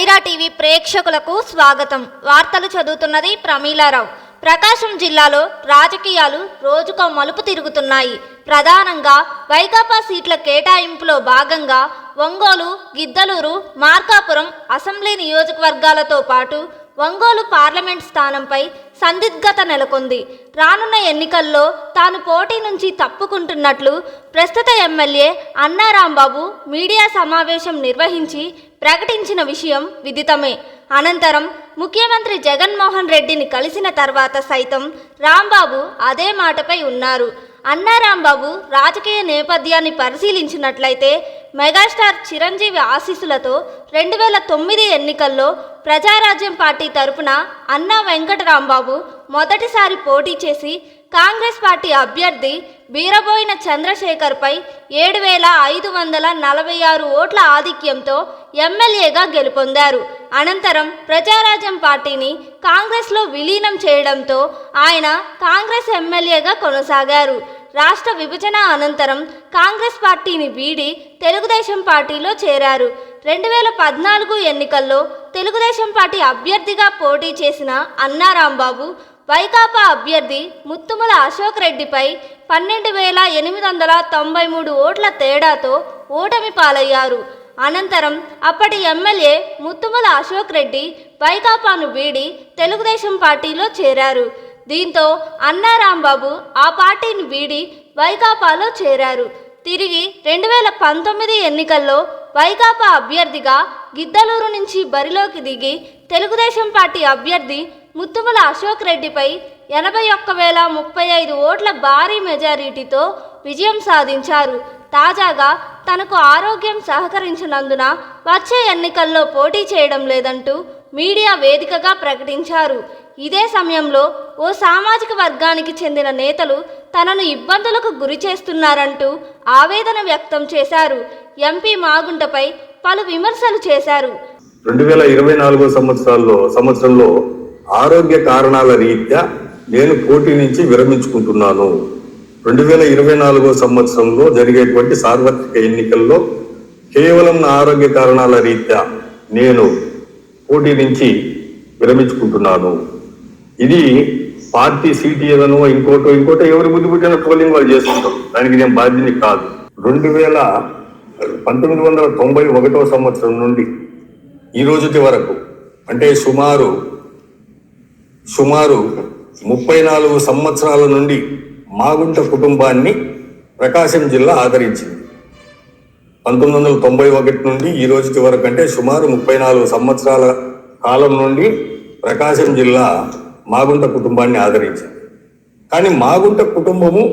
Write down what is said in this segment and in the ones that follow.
Kiara TV ప్రేక్షకులకు స్వాగతం. వార్తలు చదువుతున్నది ప్రమీలారావు. ప్రకాశం జిల్లాలో రాజకీయాలు రోజుకో మలుపు తిరుగుతున్నాయి. ప్రధానంగా వైకాపా సీట్ల కేటాయింపులో భాగంగా ఒంగోలు గిద్దలూరు మార్కాపురం అసెంబ్లీ నియోజకవర్గాలతో పాటు ఒంగోలు పార్లమెంట్ స్థానంపై సందిగ్ధత నెలకొంది. రానున్న ఎన్నికల్లో తాను పోటీ నుంచి తప్పుకుంటున్నట్లు ప్రస్తుత ఎమ్మెల్యే అన్నారాంబాబు మీడియా సమావేశం నిర్వహించి ప్రకటించిన విషయం విదితమే. అనంతరం ముఖ్యమంత్రి జగన్మోహన్ రెడ్డిని కలిసిన తర్వాత సైతం రాంబాబు అదే మాటపై ఉన్నారు. అన్నా రాంబాబు రాజకీయ నేపథ్యాన్ని పరిశీలించినట్లయితే మెగాస్టార్ చిరంజీవి ఆశీస్సులతో రెండు వేల తొమ్మిది ఎన్నికల్లో ప్రజారాజ్యం పార్టీ తరపున అన్నా వెంకటరాంబాబు మొదటిసారి పోటీ చేసి కాంగ్రెస్ పార్టీ అభ్యర్థి బీరబోయిన చంద్రశేఖర్పై ఏడు వేల ఐదు వందల నలభై ఆరు ఓట్ల ఆధిక్యంతో ఎమ్మెల్యేగా గెలుపొందారు. అనంతరం ప్రజారాజ్యం పార్టీని కాంగ్రెస్లో విలీనం చేయడంతో ఆయన కాంగ్రెస్ ఎమ్మెల్యేగా కొనసాగారు. రాష్ట్ర విభజన అనంతరం కాంగ్రెస్ పార్టీని వీడి తెలుగుదేశం పార్టీలో చేరారు. రెండు వేల పద్నాలుగు ఎన్నికల్లో తెలుగుదేశం పార్టీ అభ్యర్థిగా పోటీ చేసిన అన్నారాంబాబు వైకాపా అభ్యర్థి ముత్తుముల అశోక్ రెడ్డిపై పన్నెండు వేల ఎనిమిది వందల తొంభై మూడు ఓట్ల తేడాతో ఓటమి పాలయ్యారు. అనంతరం అప్పటి ఎమ్మెల్యే ముత్తుముల అశోక్ రెడ్డి వైకాపాను వీడి తెలుగుదేశం పార్టీలో చేరారు. దీంతో అన్నారాంబాబు ఆ పార్టీని వీడి వైకాపాలో చేరారు. తిరిగి రెండు వేల పంతొమ్మిది ఎన్నికల్లో వైకాపా అభ్యర్థిగా గిద్దలూరు నుంచి బరిలోకి దిగి తెలుగుదేశం పార్టీ అభ్యర్థి ముత్తుమల అశోక్ రెడ్డిపై ఎనభై ఒక్క వేల ముప్పై ఐదు ఓట్ల భారీ మెజారిటీతో విజయం సాధించారు. తాజాగా తనకు ఆరోగ్యం సహకరించినందున వచ్చే ఎన్నికల్లో పోటీ చేయడం లేదంటూ మీడియా వేదికగా ప్రకటించారు. ఇదే సమయంలో ఓ సామాజిక వర్గానికి చెందిన నేతలు తనను ఇబ్బందులకు గురి చేస్తున్నారంటూ ఆవేదన వ్యక్తం చేశారు. ఎంపీ మాగుంటపై పలు విమర్శలు చేశారు. రెండు వేల ఇరవై నాలుగో సంవత్సరాల్లో సంవత్సరంలో ఆరోగ్య కారణాల రీత్యా నేను పోటీ నుంచి విరమించుకుంటున్నాను. రెండు వేల ఇరవై నాలుగో సంవత్సరంలో జరిగేటువంటి సార్వత్రిక ఎన్నికల్లో కేవలం నా ఆరోగ్య కారణాల రీత్యా నేను పోటీ నుంచి విరమించుకుంటున్నాను. ఇది పార్టీ సీట్ ఏదనో ఇంకోటో ఇంకోటో ఎవరి బుద్ధి పుట్టిన పోలింగ్ వాళ్ళు చేసుకుంటాం దానికి నేను బాధ్యత కాదు. రెండు వేల పంతొమ్మిది వందల తొంభై ఒకటో సంవత్సరం నుండి ఈ రోజుకి వరకు అంటే సుమారు సుమారు ముప్పై నాలుగు సంవత్సరాల నుండి మాగుంట కుటుంబాన్ని ప్రకాశం జిల్లా ఆదరించింది. పంతొమ్మిది వందల తొంభై ఒకటి నుండి ఈ రోజుకి వరకు అంటే సుమారు ముప్పై నాలుగు సంవత్సరాల కాలం నుండి ప్రకాశం జిల్లా మాగుంట కుటుంబాన్ని ఆదరించింది. కానీ మాగుంట కుటుంబము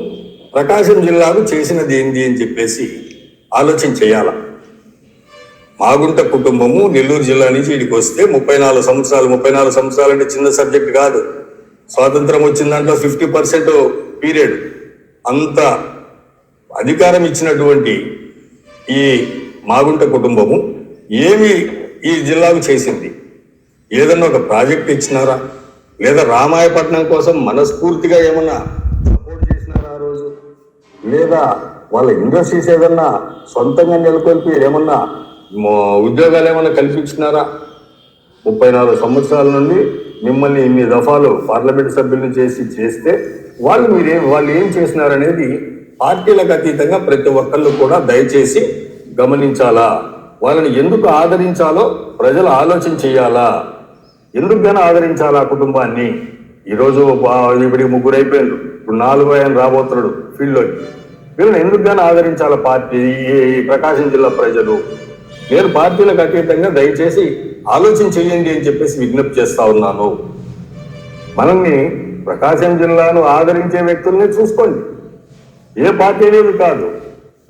ప్రకాశం జిల్లాకు చేసినది ఏంది అని చెప్పేసి ఆలోచన చేయాలా? మాగుంట కుటుంబము నెల్లూరు జిల్లా నుంచి ఇక్కడికి వస్తే ముప్పై నాలుగు సంవత్సరాలు ముప్పై నాలుగు సంవత్సరాలు అంటే చిన్న సబ్జెక్ట్ కాదు. స్వాతంత్రం వచ్చిన దాంట్లో ఫిఫ్టీ పర్సెంట్ పీరియడ్. అంత అధికారం ఇచ్చినటువంటి ఈ మాగుంట కుటుంబము ఏమి ఈ జిల్లాకు చేసింది? ఏదన్నా ఒక ప్రాజెక్ట్ ఇచ్చినారా? లేదా రామాయపట్నం కోసం మనస్ఫూర్తిగా ఏమన్నా సపోర్ట్ చేసినారా ఆ రోజు? లేదా వాళ్ళ ఇండస్ట్రీస్ ఏదన్నా సొంతంగా నెలకొల్పి ఏమన్నా ఉద్యోగాలు ఏమైనా కల్పించినారా? ముప్పై నాలుగు సంవత్సరాల నుండి మిమ్మల్ని ఇన్ని దఫాలు పార్లమెంట్ సభ్యులను చేసి చేస్తే వాళ్ళు మీరేం వాళ్ళు ఏం చేసినారనేది పార్టీలకు అతీతంగా ప్రతి ఒక్కళ్ళు కూడా దయచేసి గమనించాలా? వాళ్ళని ఎందుకు ఆదరించాలో ప్రజలు ఆలోచన చేయాలా? ఎందుకైనా ఆదరించాలా కుటుంబాన్ని? ఈరోజు ఇప్పటికి ముగ్గురు అయిపోయారు ఇప్పుడు నాలుగు ఆయన రాబోతున్నాడు ఫీల్డ్లోకి. వీళ్ళని ఎందుకు ఆదరించాలా పార్టీ ఈ ప్రకాశం జిల్లా ప్రజలు? నేను పార్టీలకు అతీతంగా దయచేసి ఆలోచన చేయండి అని చెప్పేసి విజ్ఞప్తి చేస్తా ఉన్నాను. మనల్ని ప్రకాశం జిల్లాను ఆదరించే వ్యక్తుల్ని చూసుకోండి. ఏ పార్టీ అనేది కాదు.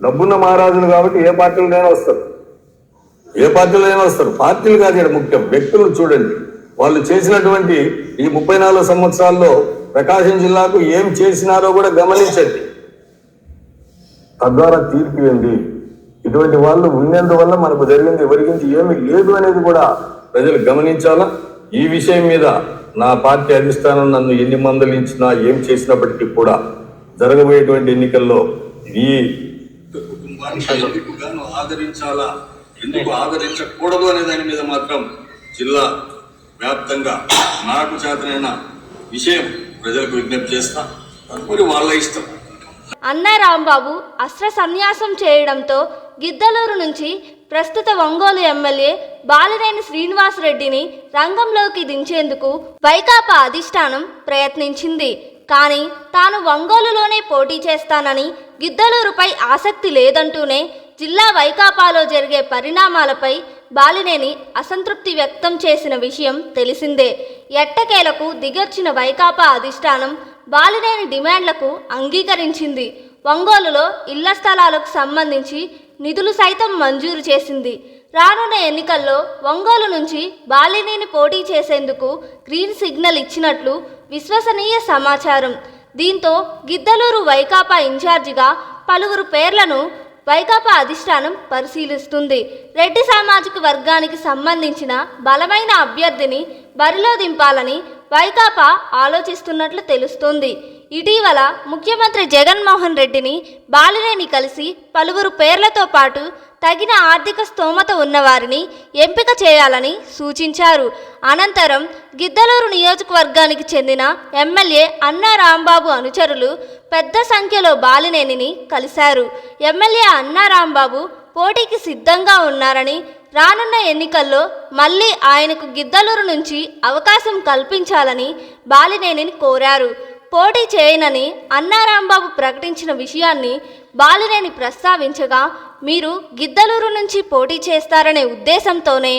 డబ్బున్న మహారాజులు కాబట్టి ఏ పార్టీలైనా వస్తారు. ఏ పార్టీలైనా వస్తారు. పార్టీలు కాదు ఇక్కడ ముఖ్యం. వ్యక్తులు చూడండి. వాళ్ళు చేసినటువంటి ఈ ముప్పై నాలుగు సంవత్సరాల్లో ప్రకాశం జిల్లాకు ఏం చేసినారో కూడా గమనించండి. తద్వారా తీర్పు ఏంది ఇటువంటి వాళ్ళు ఉన్నందువల్ల మనకు జరిగింది ఎవరి గురించి ఏమీ లేదు అనేది కూడా ప్రజలు గమనించాలా? ఈ విషయం మీద నా పార్టీ అధిష్టానం నన్ను ఎన్ని మందలించినా ఏం చేసినప్పటికీ కూడా జరగబోయేటువంటి ఎన్నికల్లో ఈ కుటుంబాన్ని ఆదరించాలా? ఎందుకు ఆదరించకూడదు అనే దాని మీద మాత్రం జిల్లా వ్యాప్తంగా నాకు చేతనైన విషయం ప్రజలకు విజ్ఞప్తి చేస్తా. తదుపరి వాళ్ళ ఇష్టం. అన్న రాంబాబు అస్త్ర సన్యాసం చేయడంతో గిద్దలూరు నుంచి ప్రస్తుత ఒంగోలు ఎమ్మెల్యే బాలినేని శ్రీనివాసరెడ్డిని రంగంలోకి దించేందుకు వైకాపా అధిష్టానం ప్రయత్నించింది. కానీ తాను ఒంగోలులోనే పోటీ చేస్తానని గిద్దలూరుపై ఆసక్తి లేదంటూనే జిల్లా వైకాపాలో జరిగే పరిణామాలపై బాలినేని అసంతృప్తి వ్యక్తం చేసిన విషయం తెలిసిందే. ఎట్టకేలకు దిగొచ్చిన వైకాపా అధిష్టానం బాలినేని డిమాండ్లకు అంగీకరించింది. ఒంగోలులో ఇళ్ళ స్థలాలకు సంబంధించి నిధులు సైతం మంజూరు చేసింది. రానున్న ఎన్నికల్లో ఒంగోలు నుంచి బాలినేని పోటీ చేసేందుకు గ్రీన్ సిగ్నల్ ఇచ్చినట్లు విశ్వసనీయ సమాచారం. దీంతో గిద్దలూరు వైకాపా ఇన్ఛార్జిగా పలువురు పేర్లను వైకాపా అధిష్టానం పరిశీలిస్తుంది. రెడ్డి సామాజిక వర్గానికి సంబంధించిన బలమైన అభ్యర్థిని బరిలో దింపాలని వైకాపా ఆలోచిస్తున్నట్లు తెలుస్తోంది. ఇటీవల ముఖ్యమంత్రి జగన్మోహన్ రెడ్డిని బాలినేని కలిసి పలువురు పేర్లతో పాటు తగిన ఆర్థిక స్తోమత ఉన్నవారిని ఎంపిక చేయాలని సూచించారు. అనంతరం గిద్దలూరు నియోజకవర్గానికి చెందిన ఎమ్మెల్యే అన్నా రాంబాబు అనుచరులు పెద్ద సంఖ్యలో బాలినేనిని కలిశారు. ఎమ్మెల్యే అన్నా రాంబాబు పోటీకి సిద్ధంగా ఉన్నారని రానున్న ఎన్నికల్లో మళ్ళీ ఆయనకు గిద్దలూరు నుంచి అవకాశం కల్పించాలని బాలినేనిని కోరారు. పోటీ చేయనని అన్నారాంబాబు ప్రకటించిన విషయాన్ని బాలినేని ప్రస్తావించగా మీరు గిద్దలూరు నుంచి పోటీ చేస్తారనే ఉద్దేశంతోనే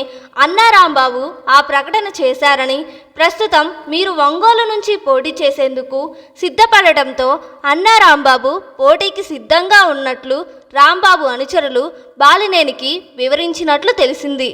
అన్నారాంబాబు ఆ ప్రకటన చేశారని ప్రస్తుతం మీరు ఒంగోలు నుంచి పోటీ చేసేందుకు సిద్ధపడటంతో అన్నారాంబాబు పోటీకి సిద్ధంగా ఉన్నట్లు రాంబాబు అనుచరులు బాలినేనికి వివరించినట్లు తెలిసింది.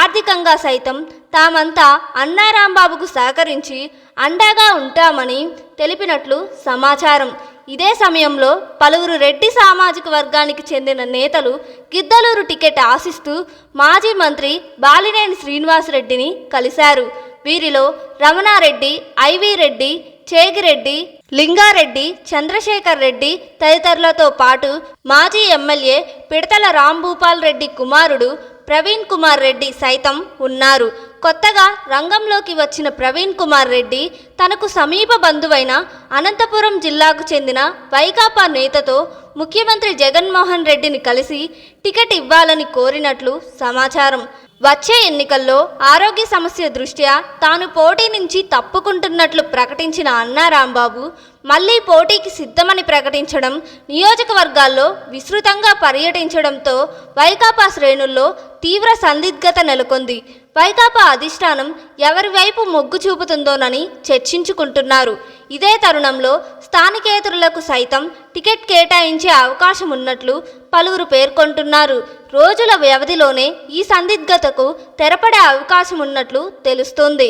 ఆర్థికంగా సైతం తామంతా అన్నా రాంబాబుకు సహకరించి అండగా ఉంటామని తెలిపినట్లు సమాచారం. ఇదే సమయంలో పలువురు రెడ్డి సామాజిక వర్గానికి చెందిన నేతలు గిద్దలూరు టికెట్ ఆశిస్తూ మాజీ మంత్రి బాలినేని శ్రీనివాసరెడ్డిని కలిశారు. వీరిలో రమణారెడ్డి ఐవి రెడ్డి చేగిరెడ్డి లింగారెడ్డి చంద్రశేఖర్ రెడ్డి తదితరులతో పాటు మాజీ ఎమ్మెల్యే పిడతల రాంభూపాల్ రెడ్డి కుమారుడు ప్రవీణ్ కుమార్ రెడ్డి సైతం ఉన్నారు. కొత్తగా రంగంలోకి వచ్చిన ప్రవీణ్ కుమార్ రెడ్డి తనకు సమీప బంధువైన అనంతపురం జిల్లాకు చెందిన వైకాపా నేతతో ముఖ్యమంత్రి జగన్మోహన్ రెడ్డిని కలిసి టికెట్ ఇవ్వాలని కోరినట్లు సమాచారం. వచ్చే ఎన్నికల్లో ఆరోగ్య సమస్య దృష్ట్యా తాను పోటీ నుంచి తప్పుకుంటున్నట్లు ప్రకటించిన అన్నా రాంబాబు మళ్ళీ పోటీకి సిద్ధమని ప్రకటించడం నియోజకవర్గాల్లో విస్తృతంగా పర్యటించడంతో వైకాపా శ్రేణుల్లో తీవ్ర సందిగ్ధత నెలకొంది. వైకాపా అధిష్టానం ఎవరి వైపు మొగ్గు చూపుతుందోనని చర్చించుకుంటున్నారు. ఇదే తరుణంలో స్థానికేతరులకు సైతం టికెట్ కేటాయించే అవకాశం ఉన్నట్లు పలువురు పేర్కొంటున్నారు. రోజుల వ్యవధిలోనే ఈ సందిగ్ధతకు తెరపడే అవకాశం ఉన్నట్లు తెలుస్తోంది.